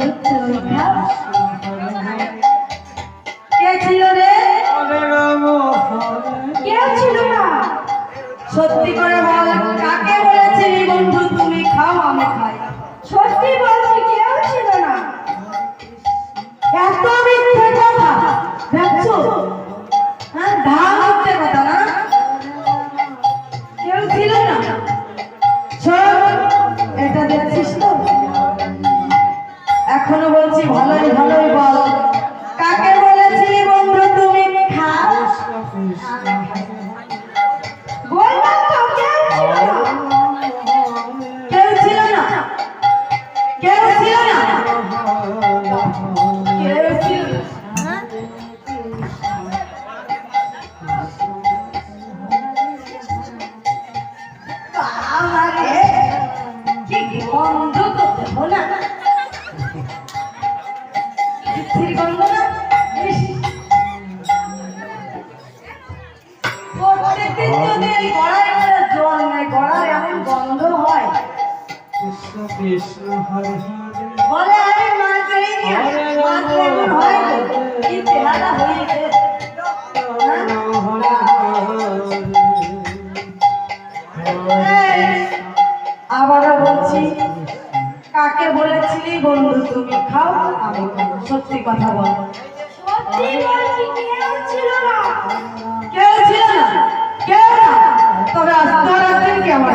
to the house. এখনও বলছি ভালোই ভালোই বল। কাকে বলেছিলি বন্ধু তুমি? না। কেউ ছিল না। কেউ ছিল না। কেউ বলে আমি মাছ ধরেই নিয়ে মাছ ধরে হয় কি চেহারা হয়েছে। আবারও বলছি কাকে বলেছিলি বন্ধু তুমি? খাও আমি সত্যি কথা বল। কেউ ছিল না। কেউ ছিল না? তবে আস্তে রাখবেন কেমন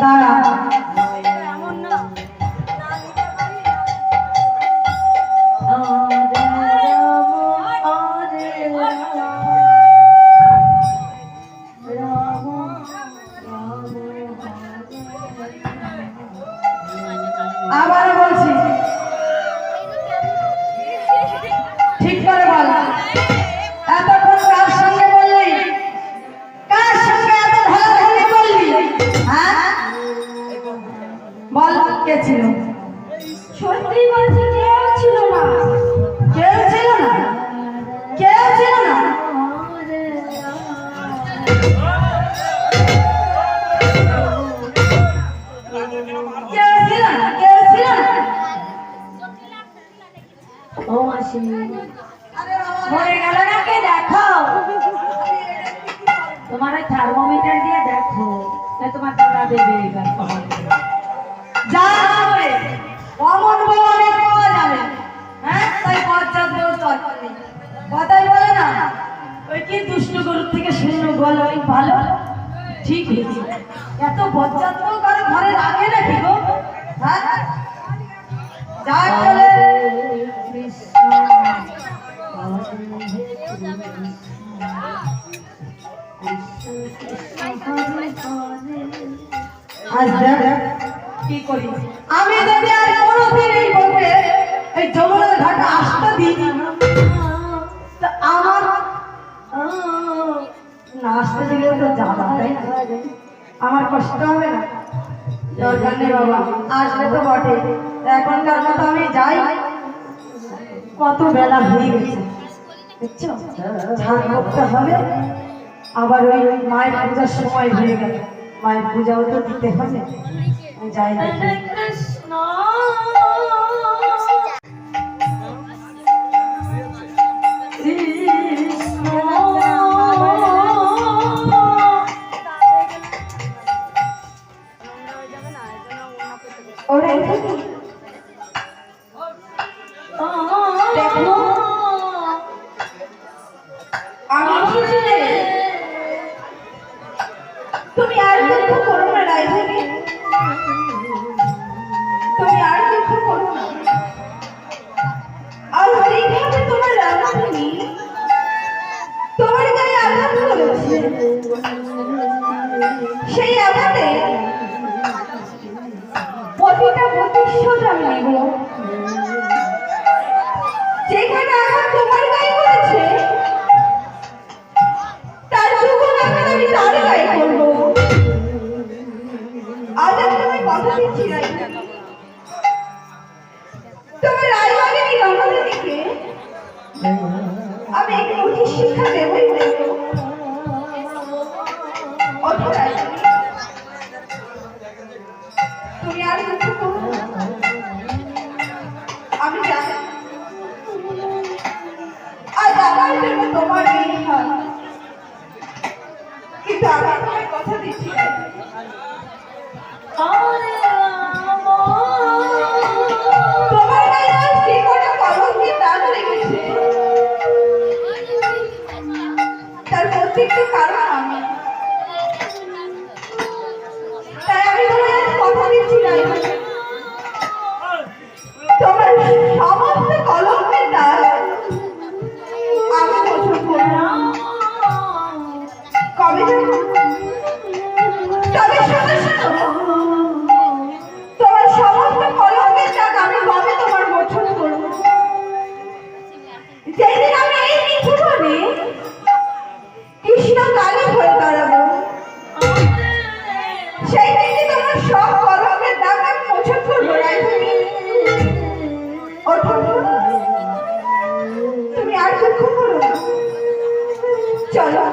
তারা ছিল। সত্যি বলছি, কেউ ছিল না। কেউ ছিল না। কেউ ছিল না। কেউ ছিল তোমার থার্মোমিটার গরুর থেকে শূন্য ওই ভালো ঠিক এত বজ্জাত করে ঘরে রাখে নাকি গো? হ্যাঁ? দেখ, কি করি? আমি যদি না আসতে দিলেও তো যাবা, তাই না? আমার কষ্ট হবে না? দরকার নেই বাবা আসলে তো বটে। এখনকার মতো আমি যাই। কত বেলা হয়ে গেছে ঝাড় করতে হবে। আবার ওই মায়ের সময় গেল। মায়ের পূজাও তো দিতে হবে। যাই কৃষ্ণ। তুমি আর দুঃখ করো না রাইজানি তুমি আর দুঃখ করো না। আর এইভাবে তোমার রাধারানী তোমার গায়ে আঘাত সেই আঘাতে প্রতিটা প্রতিশোধ আমি নেব। উচিত শিক্ষা দেবই দেব তুমি আর আমি জানি। আজ আমার তোমার আমি কথা দিচ্ছি। প্রত্যেকটা কারণ আর দুঃখ করো। চলো